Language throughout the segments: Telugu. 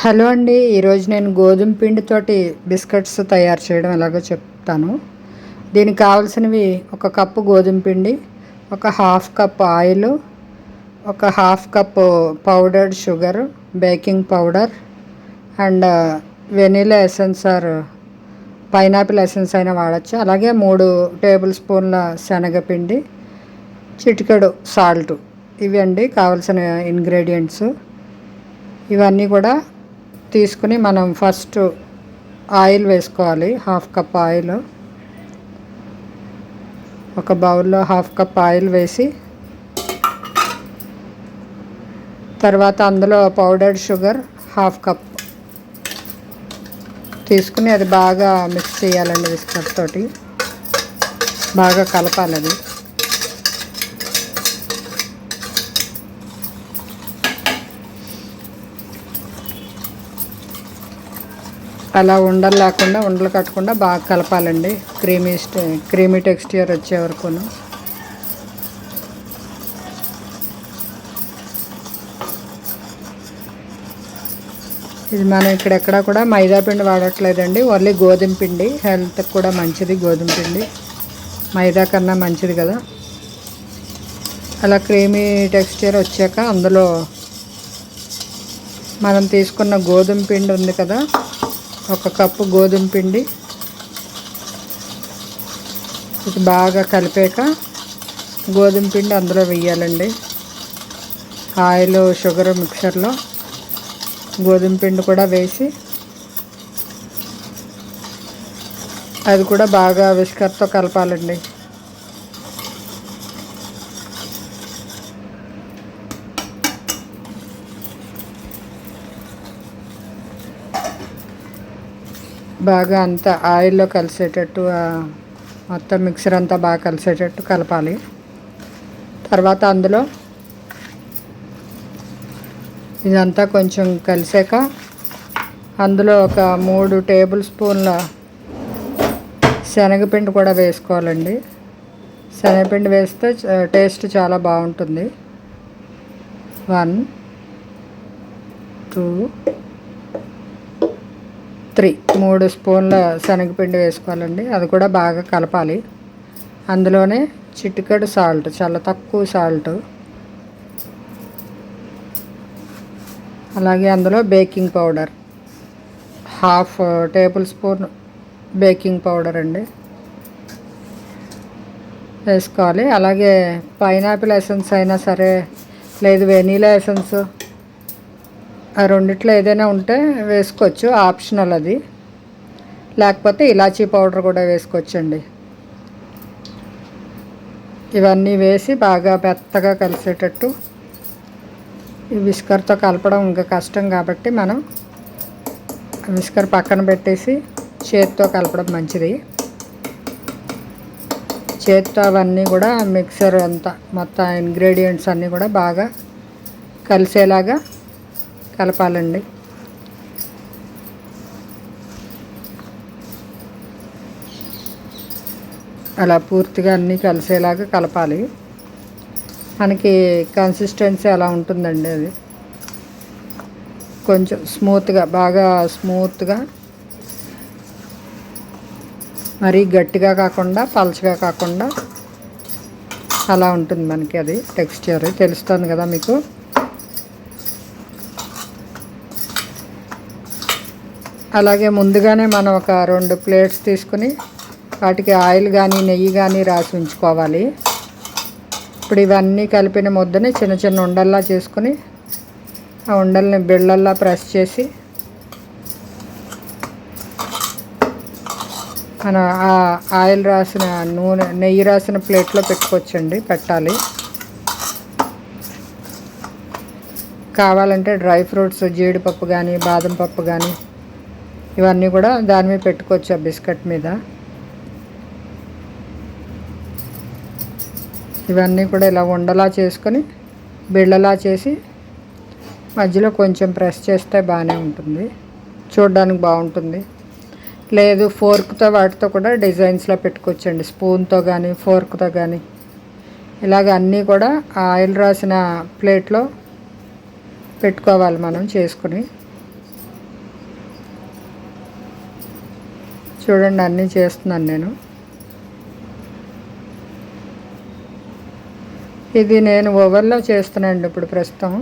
హలో అండి. ఈరోజు నేను గోధుమ పిండితోటి బిస్కెట్స్ తయారు చేయడం ఎలాగో చెప్తాను. దీనికి కావాల్సినవి ఒక కప్పు గోధుమ పిండి ఒక హాఫ్ కప్ ఆయిల్ ఒక half cup powdered sugar baking powder and vanilla essence or pineapple essence అయినా వాడచ్చు. అలాగే మూడు టేబుల్ స్పూన్ల శనగపిండి చిటికెడు సాల్ట్. ఇవి అండి కావాల్సిన ఇంగ్రీడియంట్స్. ఇవన్నీ కూడా తీసుకుని మనం ఫస్ట్ ఆయిల్ వేసుకోవాలి. Half cup oil. ఒక బౌల్లో హాఫ్ కప్ ఆయిల్ వేసి తర్వాత అందులో పౌడర్డ్ షుగర్ హాఫ్ కప్ తీసుకుని అది బాగా మిక్స్ చేయాలండి విస్కర్ తోటి. బాగా కలపాలి అది. అలా ఉండలు లేకుండా ఉండలు కట్టకుండా బాగా కలపాలండి. క్రీమీ క్రీమీ టెక్స్చర్ వచ్చే వరకును. ఇది మనం ఇక్కడెక్కడ కూడా మైదా పిండి వాడట్లేదండి. ఓన్లీ గోధుమ పిండి. హెల్త్కి కూడా మంచిది గోధుమ పిండి. మైదా కన్నా మంచిది కదా. అలా క్రీమీ టెక్స్చర్ వచ్చాక అందులో మనం తీసుకున్న గోధుమ పిండి ఉంది కదా ఒక కప్పు గోధుమ పిండి. ఇది బాగా కలిపాక గోధుమ పిండి అందులో వేయాలండి. ఆయిల్ షుగర్ మిక్సర్లో గోధుమ పిండి కూడా వేసి అది కూడా బాగా విస్కర్తో కలపాలండి. బాగా అంతా ఆయిల్లో కలిసేటట్టు మొత్తం మిక్సర్ అంతా బాగా కలిసేటట్టు కలపాలి. తర్వాత అందులో ఇదంతా కొంచెం కలిసాక అందులో ఒక మూడు టేబుల్ స్పూన్ల శనగపిండి కూడా వేసుకోవాలండి. శనగపిండి వేస్తే టేస్ట్ చాలా బాగుంటుంది. వన్ టూ త్రీ మూడు స్పూన్ల శనగపిండి వేసుకోవాలండి. అది కూడా బాగా కలపాలి. అందులోనే చిటికెడు సాల్ట్ చాలా తక్కువ సాల్ట్. అలాగే అందులో baking powder half tablespoon baking powder అండి. వేసుకోవాలి. అలాగే పైనాపిల్ ఎసెన్స్ అయినా సరే లేదు వెనీలా ఎసెన్స్ ఆ రెండిట్లో ఏదైనా ఉంటే వేసుకోవచ్చు ఆప్షనల్ అది. లేకపోతే ఇలాచీ పౌడర్ కూడా వేసుకోవచ్చండి. ఇవన్నీ వేసి బాగా మెత్తగా కలిసేటట్టు ఈ విస్కర్తో కలపడం ఇంకా కష్టం కాబట్టి మనం విస్కర్ పక్కన పెట్టేసి చేతితో కలపడం మంచిది. చేతితో అవన్నీ కూడా మిక్సర్ అంతా మొత్తం ఇంగ్రీడియంట్స్ అన్నీ కూడా బాగా కలిసేలాగా కలపాలండి. అలా పూర్తిగా అన్నీ కలిసేలాగా కలపాలి. మనకి కన్సిస్టెన్సీ అలా ఉంటుందండి అది. కొంచెం స్మూత్గా బాగా స్మూత్గా మరీ గట్టిగా కాకుండా పలచగా కాకుండా అలా ఉంటుంది మనకి అది. టెక్స్చర్ తెలుస్తుంది కదా మీకు. అలాగే ముందుగానే మనం ఒక రెండు ప్లేట్స్ తీసుకుని వాటికి ఆయిల్ కానీ నెయ్యి కానీ రాసి ఉంచుకోవాలి. ఇప్పుడు ఇవన్నీ కలిపిన ముద్దని చిన్న చిన్న ఉండల్లా చేసుకుని ఆ ఉండల్ని బిళ్ళల్లా ప్రెస్ చేసి మన ఆ ఆయిల్ రాసిన నూనె నెయ్యి రాసిన ప్లేట్లో పెట్టుకోవచ్చండి పెట్టాలి. కావాలంటే డ్రై ఫ్రూట్స్ జీడిపప్పు కానీ బాదం పప్పు కానీ ఇవన్నీ కూడా దాని మీద పెట్టుకోవచ్చు ఆ బిస్కెట్ మీద. ఇవన్నీ కూడా ఇలా ఉండలా చేసుకొని బిళ్ళలా చేసి మధ్యలో కొంచెం ప్రెస్ చేస్తే బాగానే ఉంటుంది. చూడడానికి బాగుంటుంది. లేదు ఫోర్క్తో వాటితో కూడా డిజైన్స్లో పెట్టుకోవచ్చండి. స్పూన్తో కానీ ఫోర్క్తో కానీ ఇలాగ అన్నీ కూడా ఆయిల్ రాసిన ప్లేట్లో పెట్టుకోవాలి మనం చేసుకుని. చూడండి అన్నీ చేస్తున్నాను నేను. ఇది నేను ఓవెన్లో చేస్తున్నాను ఇప్పుడు ప్రస్తుతం.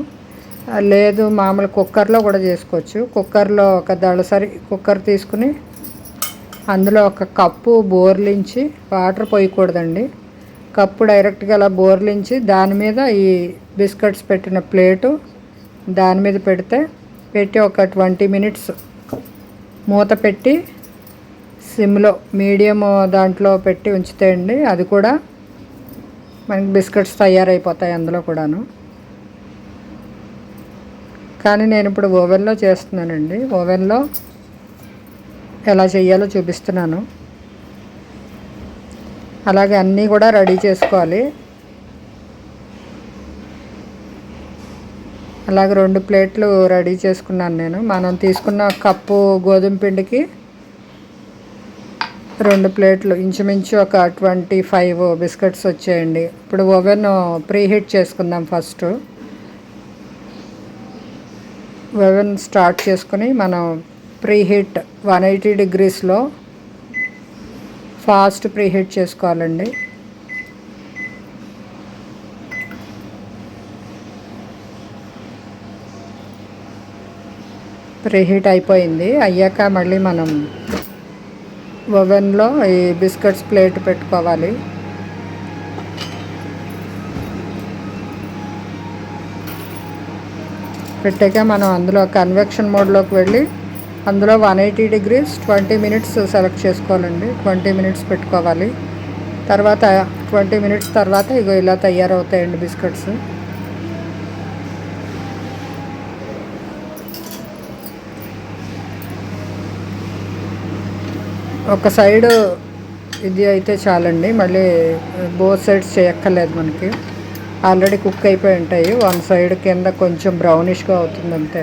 లేదు మామూలు కుక్కర్లో కూడా చేసుకోవచ్చు. కుక్కర్లో ఒక దళసరి కుక్కర్ తీసుకుని అందులో ఒక కప్పు బోర్లించి వాటర్ పోయకూడదండి. కప్పు డైరెక్ట్గా అలా బోర్లించి దాని మీద ఈ బిస్కెట్స్ పెట్టిన ప్లేటు దాని మీద పెడితే పెట్టి ఒక ట్వంటీ మినిట్స్ మూత పెట్టి సిమ్లో మీడియం దాంట్లో పెట్టి ఉంచితే అండి అది కూడా మనకి బిస్కెట్స్ తయారైపోతాయి అందులో కూడాను. కానీ నేను ఇప్పుడు ఓవెన్లో చేస్తున్నానండి. ఓవెన్లో ఎలా చేయాలో చూపిస్తున్నాను. అలాగే అన్నీ కూడా రెడీ చేసుకోవాలి. అలాగే రెండు ప్లేట్లు రెడీ చేసుకున్నాను నేను. మనం తీసుకున్న కప్పు గోధుమ పిండికి రెండు ప్లేట్లు ఇంచుమించు ఒక ట్వంటీ ఫైవ్ బిస్కెట్స్ వచ్చాయండి. ఇప్పుడు ఓవెన్ ప్రీ హీట్ చేసుకుందాం ఫస్ట్. ఓవెన్ స్టార్ట్ చేసుకుని మనం ప్రీ హీట్ వన్ ఎయిటీ డిగ్రీస్లో ఫాస్ట్ ప్రీ హీట్ చేసుకోవాలండి. ప్రీ హీట్ అయిపోయింది. అయ్యాక మళ్ళీ మనం ఓవెన్లో ఈ బిస్కెట్స్ ప్లేట్ పెట్టుకోవాలి. పెట్టాక మనం అందులో కన్వెక్షన్ మోడ్లోకి వెళ్ళి అందులో one eighty degrees twenty minutes select చేసుకోవాలండి. ట్వంటీ మినిట్స్ పెట్టుకోవాలి. తర్వాత ట్వంటీ మినిట్స్ తర్వాత ఇగో ఇలా తయారవుతాయండి బిస్కెట్స్. ఒక సైడ్ ఇది అయితే చాలండి. మళ్ళీ బోత్ సైడ్స్ చేయక్కర్లేదు మనకి. ఆల్రెడీ కుక్ అయిపోయి ఉంటాయి. వన్ సైడ్ కింద కొంచెం బ్రౌనిష్గా అవుతుంది అంతే.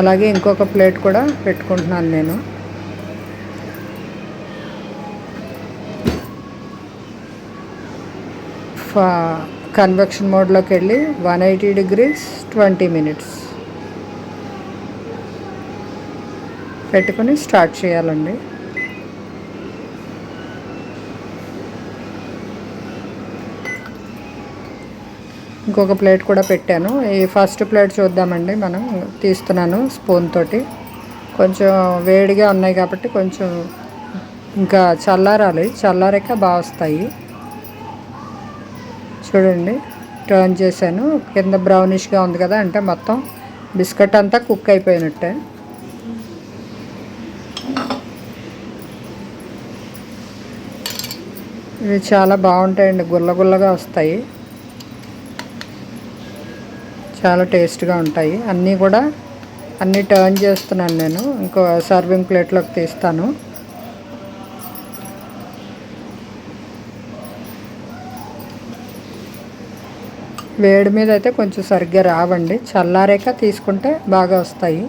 అలాగే ఇంకొక ప్లేట్ కూడా పెట్టుకుంటున్నాను నేను. ఫా కన్వెక్షన్ మోడ్లోకి వెళ్ళి one eighty degrees twenty minutes. పెట్టుకొని స్టార్ట్ చేయాలండి. ఇంకొక ప్లేట్ కూడా పెట్టాను. ఈ ఫస్ట్ ప్లేట్ చూద్దామండి మనం. తీస్తున్నాను స్పూన్ తోటి. కొంచెం వేడిగా ఉన్నాయి కాబట్టి కొంచెం ఇంకా చల్లారాలి. చల్లారాక బాగా వస్తాయి. చూడండి టర్న్ చేశాను. కింద బ్రౌనిష్గా ఉంది కదా అంటే మొత్తం బిస్కెట్ అంతా కుక్ అయిపోయినట్టే. ఇవి చాలా బాగుంటాయండి. గుల్ల గుల్లగా వస్తాయి. చాలా టేస్ట్గా ఉంటాయి. అన్నీ కూడా అన్నీ టర్న్ చేస్తున్నాను నేను. ఇంకో సర్వింగ్ ప్లేట్లోకి తీస్తాను. వేడి మీద అయితే కొంచెం సరిగ్గా రావండి. చల్లారాక తీసుకుంటే బాగా వస్తాయి.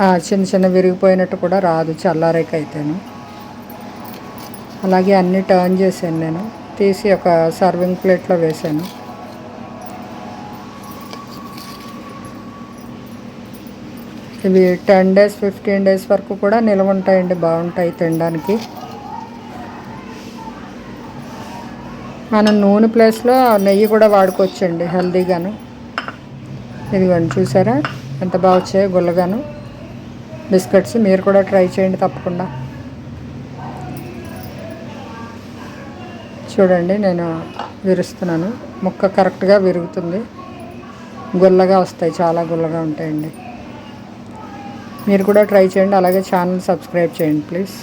ఆ, చిన్న చిన్న విరిగిపోయినట్టు కూడా రాదు చల్లారాక అయితేను. అలాగే అన్నీ టర్న్ చేశాను నేను. తీసి ఒక సర్వింగ్ ప్లేట్లో వేసాను ఇవి టెన్ డేస్ ఫిఫ్టీన్ డేస్ వరకు కూడా నిల్వ ఉంటాయండి బాగుంటాయి తినడానికి. మనం నూనె ప్లేస్లో నెయ్యి కూడా వాడుకోవచ్చండి హెల్దీగాను. ఇదిగోండి చూసారా? ఎంత బాగా వచ్చాయో గుల్లగాను. బిస్కెట్స్ మీరు కూడా ట్రై చేయండి తప్పకుండా. చూడండి నేను విరుస్తున్నాను. ముక్క కరెక్ట్గా విరుగుతుంది. గుల్లగా వస్తాయి చాలా గుల్లగా ఉంటాయండి. మీరు కూడా ట్రై చేయండి అలాగే ఛానల్ సబ్స్క్రైబ్ చేయండి ప్లీజ్.